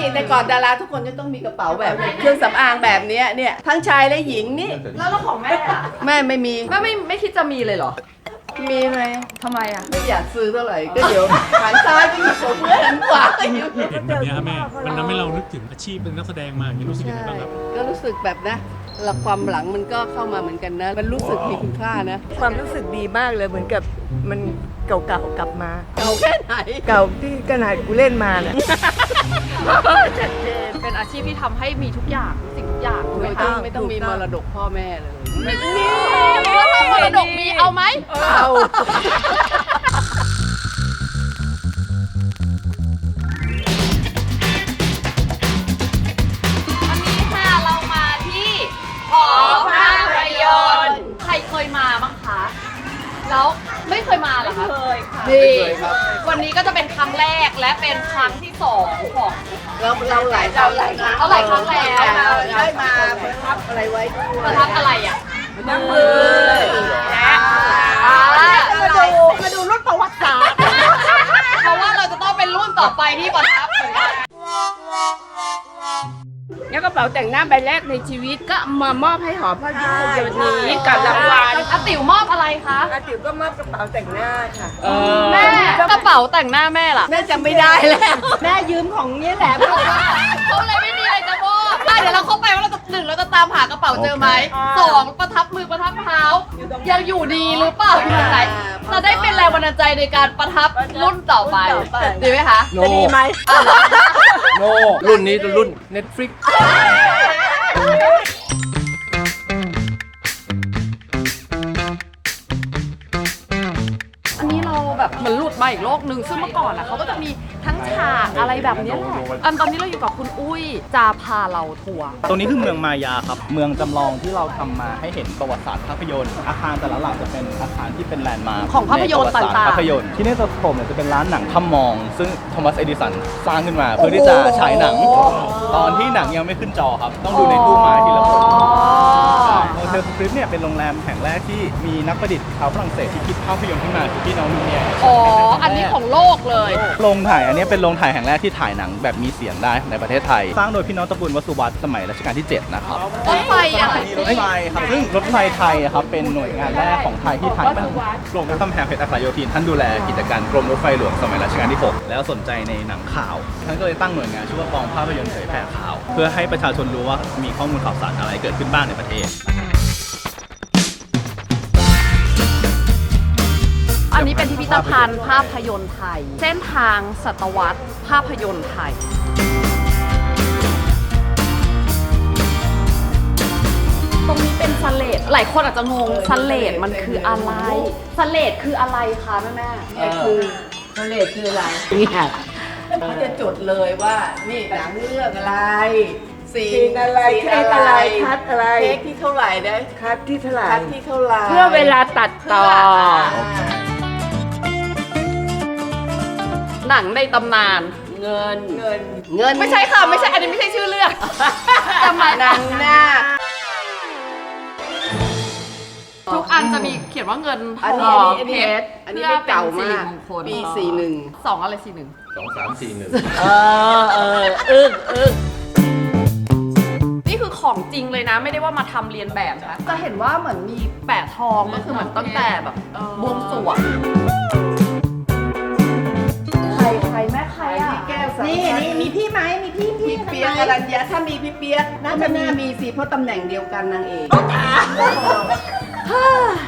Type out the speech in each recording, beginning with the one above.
นี่แต่ก่อนดาราทุกคนจะต้องมีกระเป๋าแบบนี้เครื่องสำอางแบบเนี้ยเนี่ยทั้งชายและหญิงนี่แล้วแล้วของแม่อะแม่ไม่มีแม่ไม่ไม่คิดจะมีเลยเหรอมีไหมทำไมอะไม่อยากซื้อเท่าไหร่ก็เดี๋ยวหันซ้ายก็อยู่ผมเพื่อนหันขวาก็อยู่เห็นแบบเนี้ยครับแม่ มันทำให้เรานึกถึงอาชีพเป็นนักแสดงมาอย่างนี้รู้สึกยังไงบ้างครับ ก็รู้สึกแบบนะหลักความหลังมันก็เข้ามาเหมือนกันนะ มันรู้สึกมีคุณค่านะ ความรู้สึกดีมากเลยเหมือนกับมัน เก่าๆกลับมา เก่าแค่ไหน เก่าที่ขนาดกูเล่นมาน่ะเป็นอาชีพที่ทำให้มีทุกอย่างทุกสิ่งทุกอย่างถูกไหมไม่คะต้องไม่ต้องมีมรดกพ่อแม่เลย นี่แล้วถ้ามรดกมีเอาไหม เอา ไม่เคยมาเหรอคะ เคยค่ะดีวันนี้ก็จะเป็นครั้งแรกและเป็นครั้งที่สองของ เราเราหลายเราหลายครั้งเอาหลายครั้งแล้วได้มาประทับอะไรไว้ด้วยประทับอะไรอะน้ำมืออ่ามาดูมาดูรุ่นประวัติศาสตร์ เพราะว่าเราจะต้องเป็นรุ่นต่อไปที่ประทับ แล้วกระเป๋าแต่งหน้าใบแรกในชีวิตก็มามอบให้หอภาพยนตร์นี้กับรางวัลอาติ๋วมอบอะไรคะอาติ๋วก็มอบกระเป๋าแต่งหน้าค่ะแม่กระเป๋าแต่งหน้าแม่ล่ะแม่จำไม่ได้แล้วแม่ยืมของนี้แหละเขาเลยไม่มีอะไรจะมอบอะาจะตามหากระเป๋าเจอไหมสองประทับมือประทับเท้า ยังอยู่ดีหรือเปล่าอยู่ตรงไหนจะได้เป็นแรงบันดาลใจในการประทับรุ่นต่อไปดีไหมคะจะดีไหม โนรุ่นนี้รุ่น Netflix เราแบบเหมือนหลุดมาอีกโลกหนึ่งซึ่งเมื่อก่อนอะเขาก็จะมีทั้งฉากอะไรแบบเนี้ยแหละอันตอนนี้เราอยู่กับคุณอุ้ยจะพาเราทัวร์ ตรงนี้คือเมืองมายาครับ เมืองจำลองที่เราทำมาให้เห็นประวัติศาสตร์ภาพยนตร์ อาคารแต่ละหลังจะเป็นอาคารที่เป็นแลนด์มาร์คของภาพยนตร์ใประวัติศสตต่างๆภาพยนตร์ที่นี่สโคมเนี่ยจะเป็นร้านหนังถ้ำมอง ซึ่งโทมัสเอดิสันสร้างขึ้นมา เพื่อที่จะฉายหนัง ตอนที่หนังยังไม่ขึ้นจอครับ ต้องดูในตู้ไม้ทีละคนโฮ เทลสคริปเนี่ยเป็นโรงแรมแห่งแรกที่มีนักประดิษฐ์ชาวฝรั่งเศสที่คิดภาพยนตร์ขึ้นมาคือพี่น้องลูเมียร์อ๋อ อันนี้ของโลกเลย โรงถ่ายอันนี้เป็นโรงถ่ายแห่งแรกที่ถ่ายหนังแบบมีเสียงได้ในประเทศไทย สร้างโดยพี่น้องตระกูลวสุวัตสมัยรัชกาลที่ 7 นะครับรถไฟอะไรรถไฟครับซึ่งรถไฟไทยอะครับเป็นหน่วยงานแรกของไทยที่ถ่ายหนังกรมพระคำแหงเพชรอัครโยธินท่านดูแลกิจการกรมรถไฟหลวงสมัยรัชกาลที่ 6 แล้วสนใจในหนังข่าวท่านก็เลยตั้งหน่วยงานชื่อว่ากองภาพยนตร์เผยแพร่ข่าว เพื่อให้ประชาชนรู้ว่ามีข้อมูลข่าวสารอะไรเกิดขึ้นบ้างในประเทศ อันนี้เป็นพิพิธภัณฑ์ภาพยนตร์ไทย เส้นทางศตวรรษภาพยนตร์ไทย ตรงนี้เป็นสเลดหลายคนอาจจะงงสเลดมันคืออะไรสเลดคืออะไรคะแม่แม่เนี่ยคือทะเลคืออะไรเนี่ยเขาจะจดเลยว่านี่หนังเรื่องอะไรสีซีนอะไรเทคอะไรคัดอะไรเทคที่เท่าไหร่ได้คัดที่เท่าไหร่คัดที่เท่าไหร่เพื่อเวลาตัดต่อ หนังในตำนาน เงินเงินเงินไม่ใช่ค่ะไม่ใช่อันนี้ไม่ใช่ชื่อเรื่องจำมาหนังหน้าคทุกอันจะมีเขียนว่าเงินอันทนี้องอันนี้เพชรอันนี้ไม่เก่ามากพื่อเป็นสิริมงคลปีสี่หนึ่งสองอะไรสี่หนึ่งสองสามสี่หนึ่งเออเอออึ้งอึ้งนี่คือของจริงเลยนะไม่ได้ว่ามาทำเรียนแบบนะจะเห็นว่าเหมือนมีแปะทองก็คือเหมือนตั้งแต่แบบบวงสรวง อะแก้วสำคัญนี่นี่มีพี่ไหมมีพี่พี่พี่เปียกอรัญญาถ้ามีพี่เปียกน่าจะน่ามีสิเพราะตำแหน่งเดียวกันนางเอก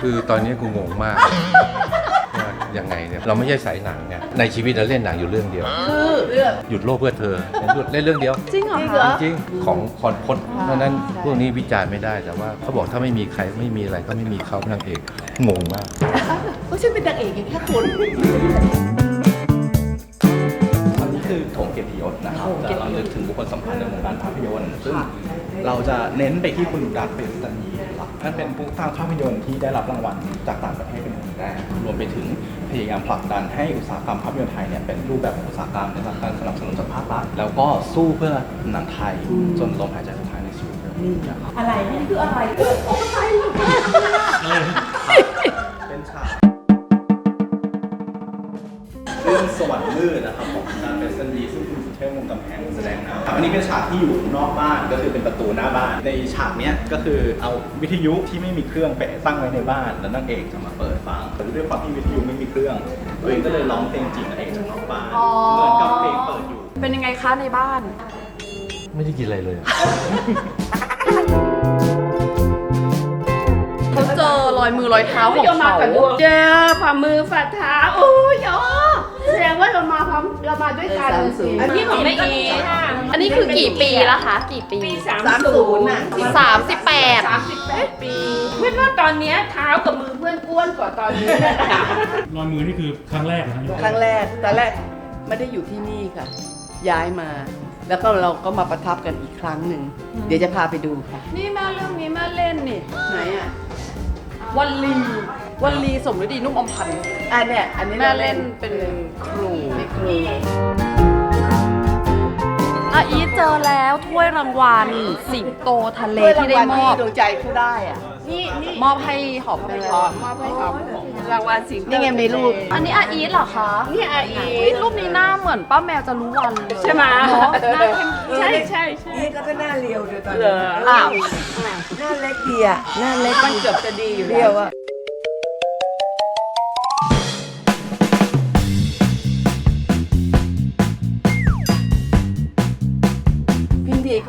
คือตอนนี้กูงงมากว่ายังไงเนี่ยเราไม่ใช่สายหนังไงในชีวิตเราเล่นหนังอยู่เรื่องเดียว คือเรื่อง หยุดโลกเพื่อเธอผมหยุดเล่นเรื่องเดียว จริงเหรอจริงเหร คะอจริงๆของคนคนเพราะฉะนั้นพวกนี้วิจารณ์ไม่ได้แต่ว่าเขาบอกถ้าไม่มีใครไม่มีอะไรก็ไม่มีเขานางเอกงงมากเพราะฉันเป็นนางเอกแค่คนอันนี้ คือโถงเกียรติยศนะครับจะเราลึกถึงบุคคลสำคัญในวงการภาพยนตร์ซึ่งเราจะเน้นไปที่คุณดุรัตน์เป็นสตันยีหลักนั่นเป็นผู้สร้างภาพยนตร์ที่ได้รับรางวัลจากต่างประเทศเป็นคนแรกรวมไปถึงพยายามผลักดันให้อุตสาหกรรมภาพยนตร์ไทยเนี่ยเป็นรูปแบบของอุตสาหกรรมได้รับการสนับสนุนจากภาครัฐแล้วก็สู้เพื่อหนังไทยจนลมหายใจสุดท้ายในชีวิตเลยนะครับเป็นฉากเรื่องสวรรค์มืดนะครับขอ ดงหน้าอันนี้เป็นฉากที่อยู่นอกบ้านก็คือเป็นประตูหน้าบ้าน ในฉากเนี้ยก็คือเอาวิทยุที่ไม่มีเครื่องไปตั้งไว้ในบ้าน แล้วนางเอกจะมาเปิดฟังแต่ด้วยความที่วิทยุไม่มีเครื่องตัวเองก็เลยร้องเพลงจีบนางเอกจากนอกบ้านอ๋อ เหมือนกับเพลงเปิดอยู่ เป็นยังไงคะในบ้าน ไม่ได้กินอะไรเลยอะ เขาเจอรอยมือรอยเท้าของเรามาเขากับดวงเจอฝ่ามือฝ่าเท้าโอ้ยอ๋อแสดง ว่าเรามาพร้อมเรามาด้วยกันสามศูนย์อันนี้ของแม่อีอันนี้คือกี่ปีแล้วคะ กี่ปี ปีสามสามศูศูนนย์ย์น่ะสามสิบแปดสามสิบแปดปี เพื่อนว่าตอนเนี้ยเท้ากับมือเพื่อนอ้วนกว่าตอนนี้นะรอยมือนี่คือครั้งแรกนะครั้งแรกตอนแรกไม่ได้อยู่ที่นี่ค่ะ ย้ายมา แล้วก็เราก็มาประทับกันอีกครั้งหนึ่ง เดี๋ยวจะพาไปดูค่ะ นี่แม่เรื่องนี้แม่เล่นนี่ไหนอะวันลี วันลีสมฤดีนุ่มอมพันธ์อันเนี้ยอันนี้แม่เล่นเป็นครูเป็นครูอาอีทเจอแล้วถ้วยรางวัลสิงโตทะเลที่ได้มอบดวงใจเขาได้อะนี่นี่มอบให้หอมไปก่อนมอบให้ขอบรางวัลสิ่งนี่ไงมีรูป อันนี้อาอีทเหรอคะนี่อาอีอุ๊ยรูปนี้หน้าเหมือนป้าแมวจะรู้วันเลยใช่ไหมเนาะหน้าเข้มใช่ใช่ใช่นี่ก็หน้าเรียวเลยตอนเหรนี้ออ้าวหน้าเล็กดีอะหน้าเล็กมันเกือบจะดีอยู่เรีแล้ยววอะ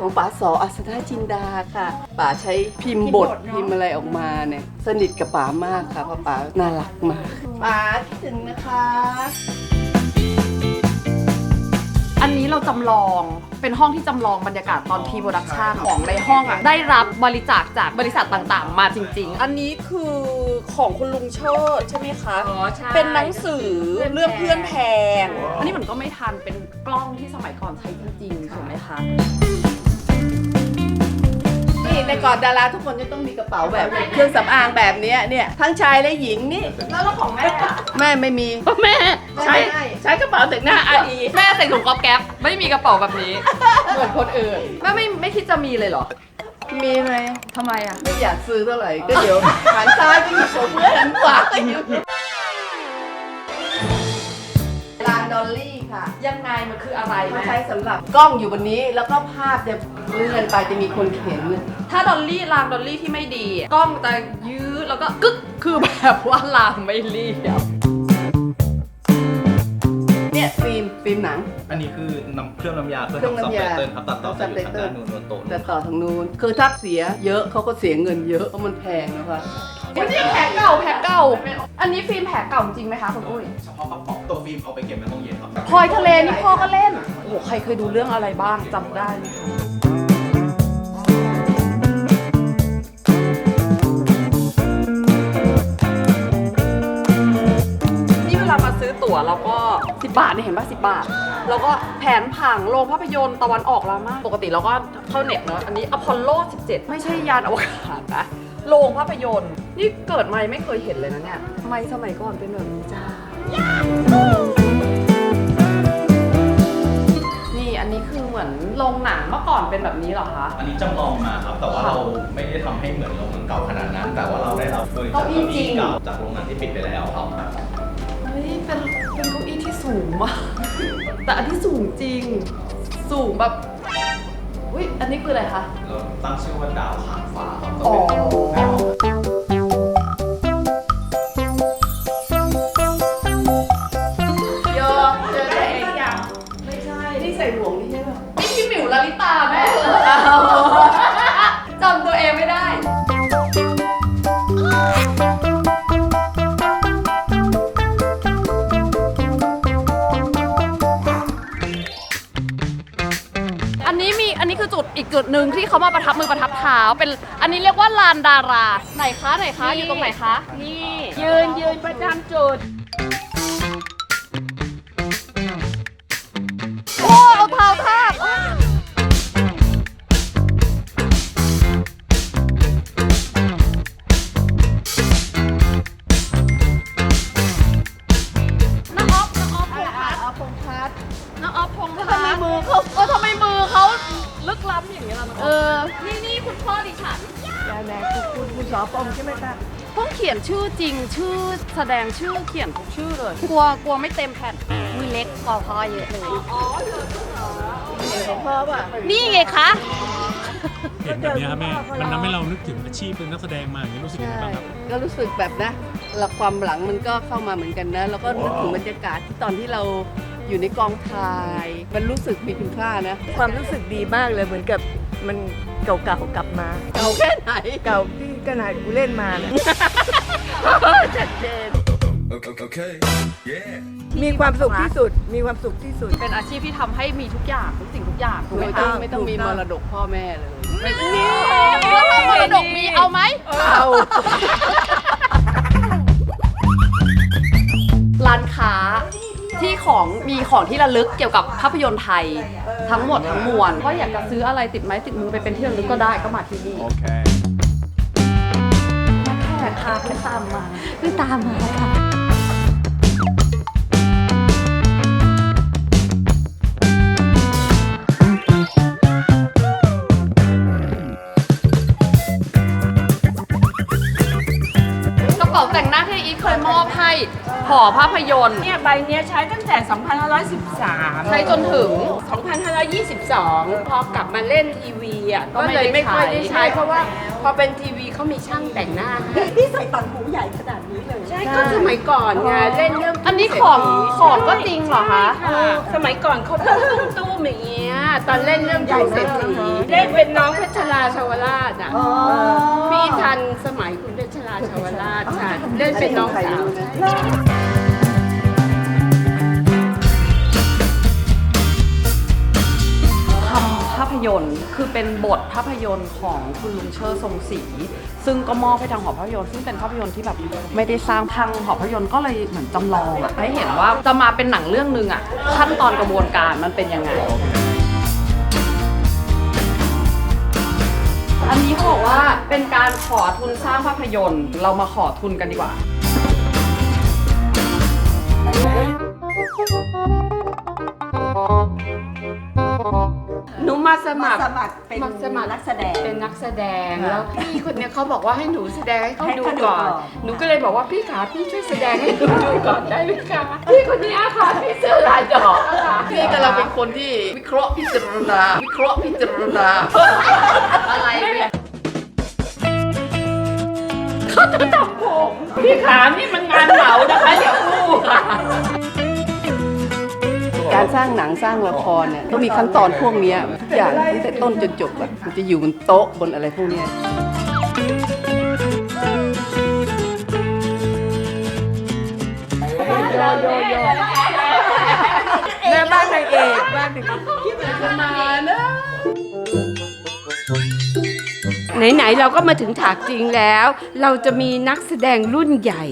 ของป๋าสออัศนาจินดาค่ะป๋าใช้พิมพ์บทพิมพ์อะไรออกมาเนี่ยสนิทกับป๋ามากค่ะเพราะป๋าน่ารักมากป๋าคิดถึงนะคะ อันนี้เราจำลองเป็นห้องที่จำลองบรรยากาศตอนพีโปรดักชันของในห้องอะได้รับบริจาคจากบริษัทต่างๆ มาจริง ๆ อันนี้คือของคุณลุงเชิดใช่ไหมคะ อ๋อใช่เป็นหนังสือเพื่อนแพงเรื่องเพื่อนแพง อันนี้มันก็ไม่ทันเป็นกล้องที่สมัยก่อนใช้จริงๆถูกไหมคะ นี่ในก่อนดาราทุกคนจะต้องมีกระเป๋าแบบนี้เครื่องสำอางแบบเนี้ยเนี่ยทั้งชายและหญิงนี่แล้วเราของแม่อะ แม่ไม่มีแม่ใช้ไม่ได้ ใช้กระเป๋าแต่งหน้าอาอีแม่ใส่ถุงก๊อบแก๊ปไม่มีกระเป๋าแบบนี้เหมือนคนอื่น แม่ไม่ไม่คิดจะมีเลยเหรอมีไหมทำไมอะไม่อยากซื้อเท่าไหร่ก็เดี๋ยวหันซ้ายก็อยู่ผมเพื่อนหันขวาก็อยู่ลานดอลลี่ ค่ะ ยังไงมันคืออะไรมาแม่ใช้สำหรับกล้องอยู่บนนี้แล้วก็ภาพจะเลื่อนไปจะมีคนเข็น ถ้าดอลลี่รางดอลลี่ที่ไม่ดี กล้องจะยื้อแล้วก็กึกคือแบบว่ารางไม่เรียบเนี่ยฟิล์มฟิล์มหนัง อันนี้คือน้ำเครื่องน้ำยาเพื่อเครื่องทำซับน้ำไตยาเติลครับตัดต่อจะอยู่ทางด้านนู้นบนโต๊ะแต่ต่อทางนู้นคือถ้าเสียเยอะเขาก็เสียเงินเยอะเพราะมันแพงนะคะ อันนี้แผลเก่าแผลเก่า อันนี้ฟิล์มแผลเก่าจริงไหมคะคุณอุ้ยเฉพาะกระป๋องตัวฟิล์มเอาไปเก็บในห้องเย็นครับพลอยทะเลนี่พ่อก็เล่น โอ้โหใครเคยดูเรื่องอะไรบ้างจำได้ไหมคะนี่เวลามาซื้อตั๋วเราก็ 10 บาทเนี่ยเห็นป่ะ10 บาท แล้วก็แผนผังโรงภาพยนตร์ตะวันออกลามาปกติเราก็เข้าเน็ตเนอะอันนี้อพอลโล 17 ไม่ใช่ยานอวกาศนะ โรงภาพยนตร์ นี่เกิดมายังไม่เคยเห็นเลยนะเนี่ยทำไมสมัยก่อนเป็นแบบนี้จ้า นี่อันนี้คือเหมือนโรงหนังเมื่อก่อนเป็นแบบนี้เหรอคะ อันนี้จำลองมาครับ แต่ว่าเราไม่ได้ทำให้เหมือนโรงหนังเก่าขนาดนั้น แต่ว่าเราได้รับโดยเก้าอี้จริง เก่าจากโรงหนังที่ปิดไปแล้วครับเฮ้ยเป็นเป็นเก้าอี้ที่สูงมาก แต่อันที่สูงจริง สูงแบบ อุ้ยอันนี้คืออะไรคะ เราตั้งชื่อว่าดาวหางฟ้าครับอ๋อก็เป็นโย นี่คือจุดอีกจุดหนึ่งที่เขามาประทับมือประทับเท้าเป็นอันนี้เรียกว่าลานดารา ไหนคะไหนคะอยู่ตรงไหนคะ นี่ ยืนยืนประจำจุด เอออฟอนี่นี่คุณพ่อดิฉันยายแม่คุณคุณสอปอมใช่ไหมคะต้องเขียนชื่อจริงชื่อแสดงชื่อเขียนทุกชื่อเลย กลัวกลัวไม่เต็มแผ่นมือเล็กกว่าพ่อเยอะเลยอ๋อเหรอห็นของพ่อป่ะนี่ไงคะเห็นแบบเนี้ยครับแม่ มันทำให้เรานึกถึงอาชีพเป็นนักแสดงมาอย่างนี้รู้สึกยังไงบ้างครับ ก็รู้สึกแบบนะ ละความหลังมันก็เข้ามาเหมือนกันนะ แล้วก็นึกถึงบรรยากาศที่ตอนที่เรา อยู่ในกองถ่าย มันรู้สึกมีคุณค่านะ ความรู้สึกดีมากเลยเหมือนกับมันเก่าๆกลับมา เก่าแค่ไหน เก่าที่ขนาดกูเล่นมานะ ชัดเจนมีความสุขที่สุด มีความสุขที่สุด เป็นอาชีพที่ทำให้มีทุกอย่างทุกสิ่งทุกอย่างถูกไหมไม่ต้องคะไม่ต้องมีมรดกพ่อแม่เลย แล้วถ้ามรดกมีเอาไหม เอาร้านค้า ที่ของมีของที่ระลึกเกี่ยวกับภาพยนตร์ไทยทั้งหมดทั้งมวลก็อยากจะซื้ออะไรติดไม้ติดมือไปเป็นที่ระลึกก็ได้ก็มาที่นี่โอเคแค่ค่ะเพิ่งตามมาเพิ่งตามมาค่ะกระเป๋าแต่งหน้าที่อีทเคยมอบให้ ห่อภาพยนตร์ เนี่ยใบเนี้ยใช้ตั้งแต่ 2513 ใช้จนถึง 2522 พอกลับมาเล่นทีวีอะก็ก็ไม่เลยได้ไม่ค่อยได้ใช้ใช้เพราะว่าพอเป็นทีวีเขามีช่างแต่งหน้าให้พี่ใส่ตังหูใหญ่ขนาดนี้เลยใช่ก็สมัยก่อนไงเล่นเรื่องอันนี้ของของก็จริงเหรอคะค่ะสมัยก่อนเขาตุ้มตุ้มอย่างเงี้ยตอนเล่นเรื่องผู้เศรษฐีเล่นเป็นน้องเพชรราชาวราชอะพี่ทันสมัยคุณเพชรราชาวราชค่ะเล่นเป็นน้องสาว ทำภาพยนตร์คือเป็นบทภาพยนตร์ของคุณลุงเชิดทรงศรีซึ่งก็มอบให้ทางหอภาพยนตร์ซึ่งเป็นภาพยนตร์ที่แบบไม่ได้สร้างทางหอภาพยนตร์ก็เลยเหมือนจำลองอะให้เห็นว่าจะมาเป็นหนังเรื่องหนึ่งอะขั้นตอนกระบวนการมันเป็นยังไง บอกว่าเป็นการขอทุนสร้างภาพยนตร์ เรามาขอทุนกันดีกว่า หนูมาสมัคร สมัครเป็นมาสมัคร นักแสดง เป็นนักแสดงค่ะแล้วพี่คนเนี้ยเขาบอกว่าให้หนูแสดงให้เขาให้ดูเขาดูก่อน ก่อน หนูก็เลยบอกว่าพี่ขาพี่ช่วยแสดงให้หนูดูก่อนได้ไหมคะพี่คนนี้อะค่ะพี่เสื้อลายดอกอะค่ะพี่กำลังเป็นคนที่วิเคราะห์พิจารณาวิเคราะห์พิจารณาอะไรเนี่ย เขาจะทำผมพี่ขานี่มันงานเหมานะคะอย่าพูดค่ะการสร้างหนังสร้างละครเนี่ยก็มีขั้นตอนพวกเนี้ยทุกอย่างตั้งแต่ต้นจนจบอะมันจะอยู่บนโต๊ะบนอะไรพวกเนี้ยแม่บ้านนางเอกบ้านนางเอก ไหนๆเราก็มาถึงฉากจริงแล้ว เราจะมีนักแสดงรุ่นใหญ่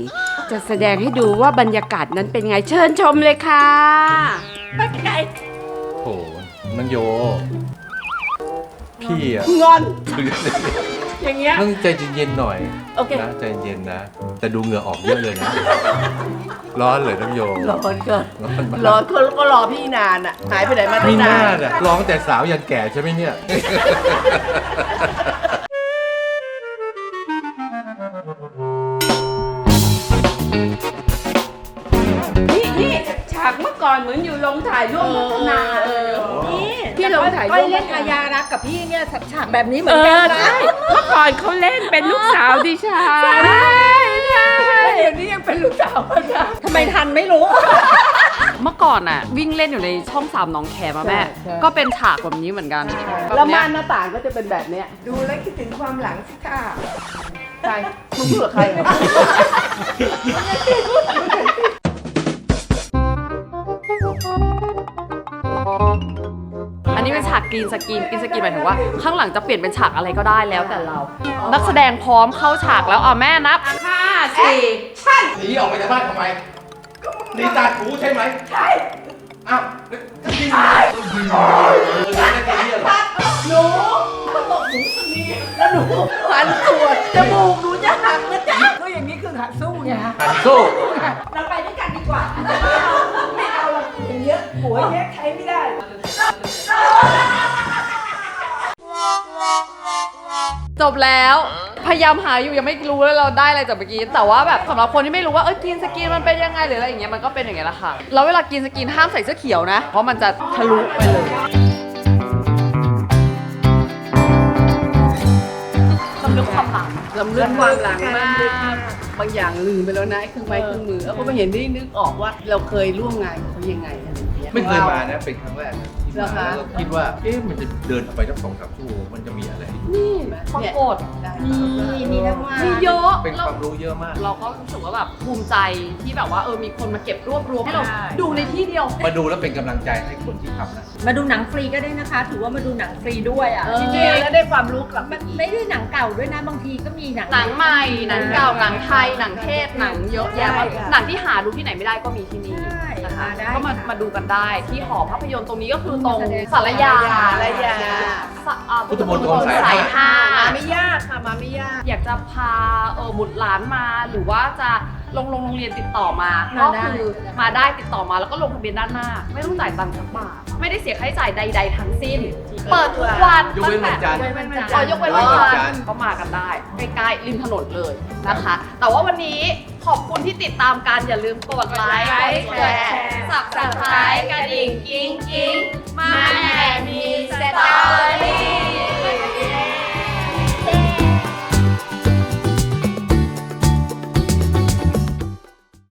จะแสดงให้ดูว่าบรรยากาศนั้นเป็นไงเชิญชมเลยค่ะโอ้โหนังโย พี่อะงอน อย่างเงี้ย ต้องใจเย็นๆหน่อยโอเค นะใจเย็นนะ แต่ดูเหงื่อออกเยอะเลยนะ ร้อนเลยน้ำโยร้อนก็ร้อนมากร้อนก็ก็รอพี่นานอะหายไปไหนมาไม่ตั้งน่านาน น่ะร้องแต่สาวยันแก่ใช่ไหมเนี่ย มื่อก่อนเหมือนอยู่โรงถ่ายร่วมพัฒนาเลยที่โรงถ่ายร่วมเล่นอาญารักกับพี่เนี่ยฉากแบบนี้เหมืเออนกันอนะใช่เมื่อก่อนเขาเล่นเป็นลูกสาวดิฉันใช่ใช่ เดี๋ยวนี้ยังเป็นลูกสาวกันนะ ทำไมทันไม่รู้ เมื่อก่อนอะวิ่งเล่นอยู่ในช่องสามหน้องแคมอะแม่ก็เป็นฉากแบบนี้เหมือนกันแล้วม่านหน้าต่างก็จะเป็นแบบเนี้ยดูแล้วคิดถึงความหลังสิค่ะ ใครมึงพูดกับใคร อันนี้เป็นฉากกรีนสกรีนกรีนสกรีนหมายถึงว่า ข้างหลังจะเปลี่ยนเป็นฉากอะไรก็ได้แล้วแต่เรา นักแสดงพร้อมเข้าฉากแล้วอะแม่นับห้าสี่หนีออกมาจากบ้านทำไมหนีจากหูใช่ไหมใช่อ้าวก็ยิงเลยเออนั่นแค่นี้เหรอหันสวนจมูกหนูจะหักนะจ๊ะก็อย่างนี้คือหัดสู้ไงฮะหันสู้เราไปด้วยกันดีกว่า หัวแยกใช้ไม่ได้ จบแล้ว พยายามหาอยู่ยังไม่รู้เลยเราได้อะไรจากเมื่อกี้ แต่ว่าแบบสำหรับคนที่ไม่รู้ว่าเออกินสกินมันเป็นยังไงหรืออะไรอย่างเงี้ยมันก็เป็นอย่างเงี้ยแหละค่ะแล้วเวลากินสกินห้ามใส่เสื้อเขียวนะ เพราะมันจะทะลุไปเลยลำลึกความหลังลำลึกความหลังมาก บางอย่างลืมไปแล้วนะเครื่องไม้เครื่องมือเออก็ไม่เห็นได้นึกออกว่าเราเคยร่วมงานเขายังไง ไรอย่างเงี้ยไม่เคยมานะเป็นครั้งแรกนะที่เหรอมาคะแล้วก็คิดว่าเอ๊ะมันจะเดินออกไปสักสองสามชั่วโมงมันจะมีอะไร นี่ปราเนี่ยกฏมีมีทั้งวันมีเยอะเป็นเราความรู้เยอะมาก เราก็รู้สึกว่าแบบภูมิใจที่แบบว่าเออมีคนมาเก็บรวบรวมให้เราดูในที่เดียว มาดูแล้วเป็นกำลังใจให้คนที่ทำนะมาดูหนังฟรีก็ได้นะคะ ถือว่ามาดูหนังฟรีด้วยอะเออจริงๆแล้วได้ความรู้กลับมันไม่ได้หนังเก่าด้วยนะบางทีก็มีหนังหนังใหม่หนังเก่าหนังไทยหนังเทศหนังเยอะแยะมากใช่ค่ะหนังที่หาดูที่ไหนไม่ได้ก็มีที่นี่ใช่นะคะมา ได้ก็มาค่ะมาดูกันได้ที่หอภาพยนตร์ตรงนี้ก็คือตรงสารยาสารยา สะอ่าพุทธมณฑลสายสายห้า มาไม่ยากค่ะมาไม่ยาก อยากจะพาเออบุตรหลานมาหรือว่าจะลงลงโรงเรียนติดต่อมามาก็ได้ คือมาได้ติดต่อมาแล้วก็ลงทะเบียนด้านหน้า ไม่ต้องจ่ายตังค์สักบาทไม่ได้เสียค่าใช้จ่ายใด ๆ ทั้งสิ้น เปิดทุกวันยกเว้นวันจันทร์ตั้งแต่อ๋อยกเว้นวันยกเว้นวันจัจันนททร์ร์ก็มากันได้ใกล้ๆริมถนนเลยนะคะ แต่ว่าวันนี้ ขอบคุณที่ติดตามกันอย่าลืมกดไลค์แชร์สับสไครต์กระดิ่งกิ้งกิ้งมาแอบมีสตอรี่